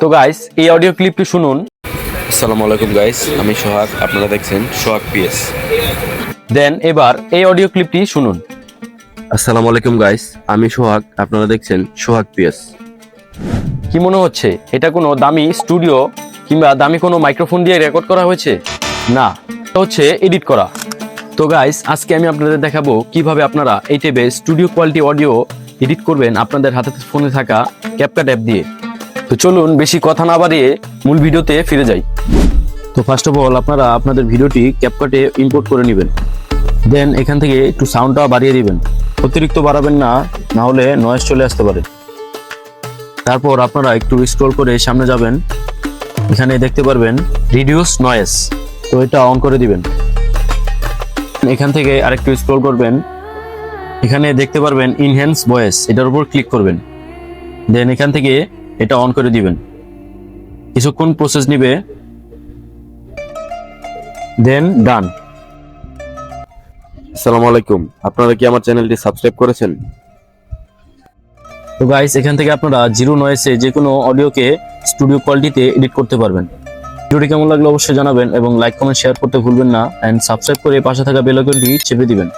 তো গাইস এই অডিও ক্লিপটি শুনুন। আসসালামু আলাইকুম গাইস আমি সোহাগ আপনারা দেখছেন সোহাগ পিএস দেন এবার এই অডিও ক্লিপটি শুনুন। আসসালামু আলাইকুম গাইস আমি সোহাগ আপনারা দেখছেন সোহাগ পিএস কি মনে হচ্ছে এটা কোনো দামি স্টুডিও কিংবা দামি কোনো মাইক্রোফোন দিয়ে রেকর্ড করা হয়েছে? না হচ্ছে এডিট করা। তো গাইস আজকে আমি আপনাদের দেখাবো কীভাবে আপনারা এই টেবে স্টুডিও কোয়ালিটি অডিও এডিট করবেন আপনাদের হাতে ফোনে থাকা ক্যাপকাট অ্যাপ দিয়ে। তো চলুন বেশি কথা না বাড়িয়ে মূল ভিডিওতে ফিরে যাই। তো ফার্স্ট অফ অল আপনারা আপনাদের ভিডিওটি ক্যাপকাটে ইম্পোর্ট করে নেবেন। দেন এখান থেকে একটু সাউন্ডটা বাড়িয়ে দিবেন। অতিরিক্ত বাড়াবেন না না হলে নয়েজ চলে আসতে পারে। তারপর আপনারা একটু স্ক্রল করে সামনে যাবেন। এখানে দেখতে পারবেন রিডিউস নয়েস তো এটা অন করে দিবেন। এখান থেকে আরেকটু স্ক্রল করবেন। এখানে দেখতে পারবেন ইনহ্যান্স ভয়েস এটার উপর ক্লিক করবেন। দেন এখান থেকে এটা অন করে দিবেন। কিছুক্ষণ প্রসেস নিবে। দেন ডান আসসালামু আলাইকুম। আপনারা কি আমার চ্যানেলটি সাবস্ক্রাইব করেছেন? তো গাইস এখান থেকে আপনারা জিরো নয়েসে যে কোনো অডিওকে স্টুডিও কোয়ালিটিতে এডিট করতে পারবেন। ভিডিওটি কেমন লাগল অবশ্যই জানাবেন এবং লাইক কমেন্ট শেয়ার করতে ভুলবেন না। অ্যান্ড সাবস্ক্রাইব করে পাশে থাকা বেল আইকনটি চেপে দিবেন।